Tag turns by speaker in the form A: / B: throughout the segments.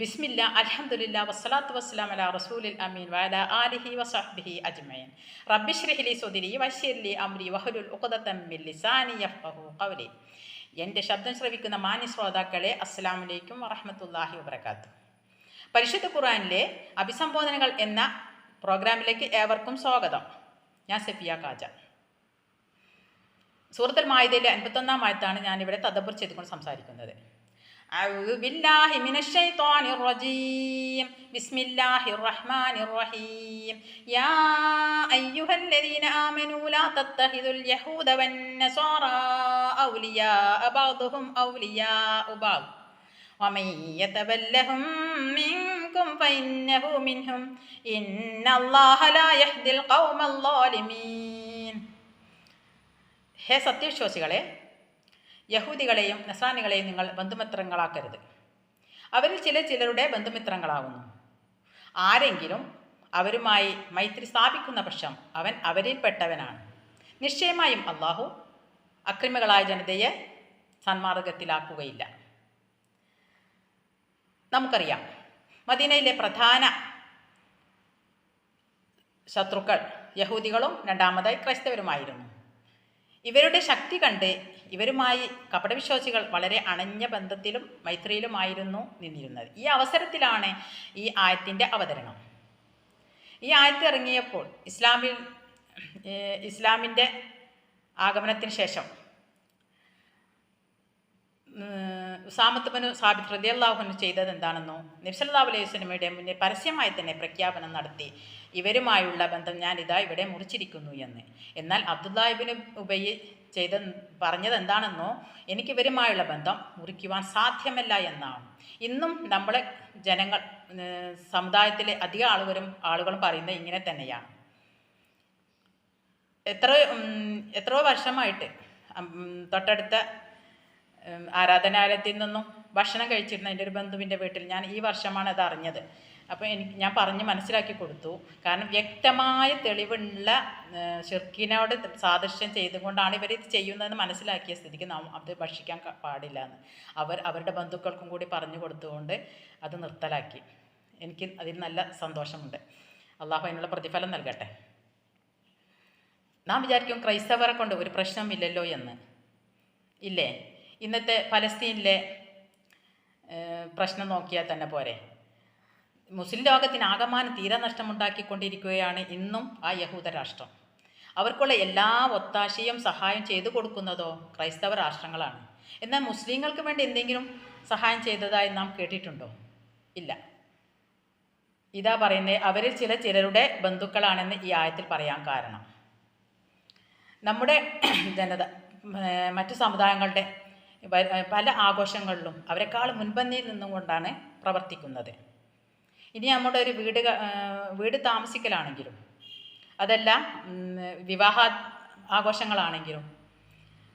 A: ബിസ്മില്ല അലഹമുല്ല വസ്സലാത്തു വസ്സലാം അല റസൂലിൽ അമീൻ വഅലാ ആലിഹി വസഹ്ബിഹി അജ്മഈൻ. റബ്ബിഷ്രഹിലി സദ്രി അമ്രി വഹുലുൽ അംരി വഹ്ലുൽ ഉഖ്ദതം മിൻ ലിസാനി യഫ്ഖഹു ഖൗലി. എന്റെ ശബ്ദം ശ്രവിക്കുന്ന മാന്യ ശ്രോതാക്കളെ അസ്സലാമു വറഹമത്തല്ലാഹി വബർക്കാത്തു പരിശുദ്ധ ഖുറാനിലെ അഭിസംബോധനകൾ എന്ന പ്രോഗ്രാമിലേക്ക് ഏവർക്കും സ്വാഗതം. ഞാൻ സഫിയ കാജ സൂറത്തുൽ മായതയിലെ അൻപത്തൊന്നാം ആയത്താണ് ഞാനിവിടെ തദബുർ ചെയ്തുകൊണ്ട് സംസാരിക്കുന്നത്. أعوذ بالله من الشيطان الرجيم بسم الله الرحمن الرحيم يا أيها الذين آمنوا لا تتخذوا اليهود والنصارى أولياء بعضهم أولياء بعض ومن يتولهم منكم فإنه منهم إن الله لا يهدي القوم الظالمين ഹേ സത്യവിശ്വാസികളെ യഹൂദികളെയും നസാനികളെയും നിങ്ങൾ ബന്ധുമിത്രങ്ങളാക്കരുത്. അവരിൽ ചില ചിലരുടെ ബന്ധുമിത്രങ്ങളാകുന്നു. ആരെങ്കിലും അവരുമായി മൈത്രി സ്ഥാപിക്കുന്ന പക്ഷം അവൻ അവരിൽപ്പെട്ടവനാണ് നിശ്ചയമായും അള്ളാഹു അക്രമികളായ ജനതയെ സന്മാർഗത്തിലാക്കുകയില്ല. നമുക്കറിയാം മദീനയിലെ പ്രധാന ശത്രുക്കൾ യഹൂദികളും രണ്ടാമതായി ക്രൈസ്തവരുമായിരുന്നു. ഇവരുടെ ശക്തി കണ്ട് ഇവരുമായി കപടവിശ്വാസികൾ വളരെ അണഞ്ഞ ബന്ധത്തിലും മൈത്രിയിലുമായിരുന്നു നിന്നിരുന്നത്. ഈ അവസരത്തിലാണ് ഈ ആയത്തിന്റെ അവതരണം. ഈ ആയത്ത് ഇറങ്ങിയപ്പോൾ ഇസ്ലാമിൽ ഇസ്ലാമിന്റെ ആഗമനത്തിന് ശേഷം ഉസാമത്ത് ബനു സാബിത് റലിയല്ലാഹുന് ചെയ്തത് എന്താണെന്നോ നിബ്സല്ലാ അലൈഹി സ്വലമയുടെ മുന്നിൽ പരസ്യമായി തന്നെ പ്രഖ്യാപനം നടത്തി. ഇവരുമായുള്ള ബന്ധം ഞാൻ ഇതാ ഇവിടെ മുറിച്ചിരിക്കുന്നു എന്ന്. എന്നാൽ അബ്ദുല്ലാഹിബിന് ഉബയ്യ ചെയ്ത പറഞ്ഞത് എന്താണെന്നോ എനിക്ക് ഇവരുമായുള്ള ബന്ധം മുറിക്കുവാൻ സാധ്യമല്ല എന്നാണ്. ഇന്നും നമ്മളെ ജനങ്ങൾ സമുദായത്തിലെ അധിക ആളുകളും ആളുകളും പറയുന്നത് ഇങ്ങനെ തന്നെയാണ്. എത്ര എത്രയോ വർഷമായിട്ട് തൊട്ടടുത്ത ആരാധനാലയത്തിൽ നിന്നും ഭക്ഷണം കഴിച്ചിരുന്ന എന്റെ ഒരു ബന്ധുവിന്റെ വീട്ടിൽ ഞാൻ ഈ വർഷമാണ് അത് അറിഞ്ഞത്. അപ്പോൾ എനിക്ക് ഞാൻ പറഞ്ഞ് മനസ്സിലാക്കി കൊടുത്തു. കാരണം വ്യക്തമായ തെളിവുള്ള ഷിർക്കിനോട് സാദൃശ്യം ചെയ്തുകൊണ്ടാണ് ഇവർ ഇത് ചെയ്യുന്നതെന്ന് മനസ്സിലാക്കിയ സ്ഥിതിക്ക് നാം അത് ഭക്ഷിക്കാൻ പാടില്ല എന്ന്. അവർ അവരുടെ ബന്ധുക്കൾക്കും കൂടി പറഞ്ഞു കൊടുത്തുകൊണ്ട് അത് നിർത്തലാക്കി. എനിക്ക് അതിൽ നല്ല സന്തോഷമുണ്ട്. അള്ളാഹു അതിനുള്ള പ്രതിഫലം നൽകട്ടെ. നാം വിചാരിക്കും ക്രൈസ്തവരെ കൊണ്ട് ഒരു പ്രശ്നമില്ലല്ലോ എന്ന്. ഇല്ലേ? ഇന്നത്തെ ഫലസ്തീനിലെ പ്രശ്നം നോക്കിയാൽ തന്നെ പോരെ. മുസ്ലിം ലോകത്തിന് ആകമാനം തീരനഷ്ടമുണ്ടാക്കിക്കൊണ്ടിരിക്കുകയാണ് ഇന്നും ആ യഹൂദ രാഷ്ട്രം. അവർക്കുള്ള എല്ലാ ഒത്താശയും സഹായം ചെയ്തു കൊടുക്കുന്നതോ ക്രൈസ്തവ രാഷ്ട്രങ്ങളാണ്. എന്നാൽ മുസ്ലിങ്ങൾക്ക് വേണ്ടി എന്തെങ്കിലും സഹായം ചെയ്തതായി നാം കേട്ടിട്ടുണ്ടോ? ഇല്ല. ഇതാ പറയുന്നത് അവരിൽ ചില ചിലരുടെ ബന്ധുക്കളാണെന്ന് ഈ ആയത്തിൽ പറയാൻ കാരണം. നമ്മുടെ ജനത മറ്റു സമുദായങ്ങളുടെ പല ആഘോഷങ്ങളിലും അവരെക്കാൾ മുൻപന്തിയിൽ നിന്നുകൊണ്ടാണ് പ്രവർത്തിക്കുന്നത്. ഇനി നമ്മുടെ ഒരു വീട് വീട് താമസിക്കലാണെങ്കിലും അതല്ല വിവാഹ ആഘോഷങ്ങളാണെങ്കിലും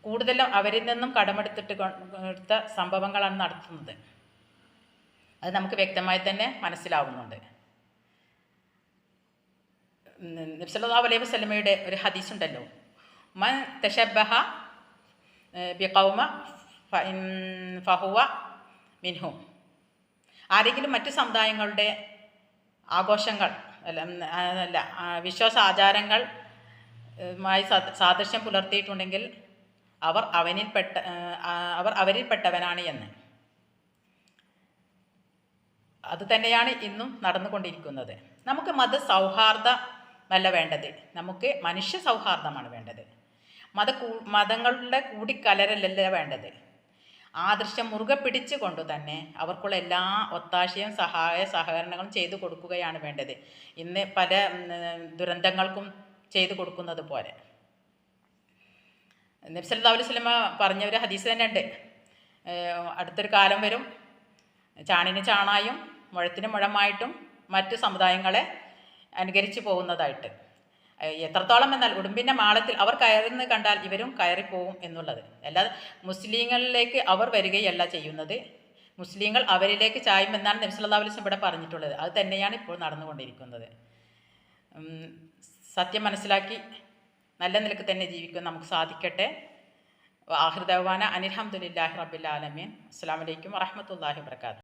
A: കൂടുതലും അവരിൽ നിന്നും കടമെടുത്തിട്ട് എടുത്ത സംഭവങ്ങളാണ് നടത്തുന്നത്. അത് നമുക്ക് വ്യക്തമായി തന്നെ മനസ്സിലാവുന്നുണ്ട്. നബ്സല്ലാ അലൈഹി വസ്ലമയുടെ ഒരു ഹദീസ് ഉണ്ടല്ലോ മൻ തഷബഹ ബിഖൗമ ഫഹുവ മിൻഹും. ആരെങ്കിലും മറ്റു സമുദായങ്ങളുടെ ആഘോഷങ്ങൾ അല്ല അല്ല വിശ്വാസ ആചാരങ്ങൾ മായി സാദൃശ്യം പുലർത്തിയിട്ടുണ്ടെങ്കിൽ അവർ അവനിൽപ്പെട്ട പെട്ട അവർ അവരിൽപ്പെട്ടവനാണ് എന്ന്. അത് തന്നെയാണ് ഇന്നും നടന്നുകൊണ്ടിരിക്കുന്നത്. നമുക്ക് മത സൗഹാർദ്ദമല്ല വേണ്ടത്. നമുക്ക് മനുഷ്യ സൗഹാർദ്ദമാണ് വേണ്ടത്. മത മതങ്ങളുടെ കൂടിക്കലരല്ലല്ല വേണ്ടത്. ആദർശം മുറുകെ പിടിച്ചുകൊണ്ട് തന്നെ അവർക്കുള്ള എല്ലാ ഒത്താശയും സഹായ സഹകരണങ്ങളും ചെയ്തു കൊടുക്കുകയാണ് വേണ്ടത്. ഇന്ന് പല ദുരന്തങ്ങൾക്കും ചെയ്തു കൊടുക്കുന്നത് പോലെ. നബ്സല്ലാ അലൈഹി സ്വലമ പറഞ്ഞ ഒരു ഹദീസ് തന്നെ ഉണ്ട്. അടുത്തൊരു കാലം വരും. ചാണിന് ചാണായും മുഴത്തിന് മുഴമായിട്ടും മറ്റു സമുദായങ്ങളെ അനുകരിച്ചു പോകുന്നതായിട്ട്. എത്രത്തോളം എന്നാൽ ഉടുമ്പിന്റെ മാളത്തിൽ അവർ കയറുന്നത് കണ്ടാൽ ഇവരും കയറിപ്പോവും എന്നുള്ളത്. അല്ലാതെ മുസ്ലിങ്ങളിലേക്ക് അവർ വരികയല്ല ചെയ്യുന്നത്. മുസ്ലിങ്ങൾ അവരിലേക്ക് ചായുമെന്നാണ് നബ്സല്ലാ അലിസ്ലം ഇവിടെ പറഞ്ഞിട്ടുള്ളത്. അത് തന്നെയാണ് ഇപ്പോൾ നടന്നുകൊണ്ടിരിക്കുന്നത്. സത്യം മനസ്സിലാക്കി നല്ല നിലയ്ക്ക് തന്നെ ജീവിക്കാൻ നമുക്ക് സാധിക്കട്ടെ. ആഹൃദവാന അനിൽഹമുല്ലാഹി റബ്ബിൽ ആലമീൻ. അസ്സാം വലൈക്കും വറഹമത്തല്ലാഹി വർക്കാത്തു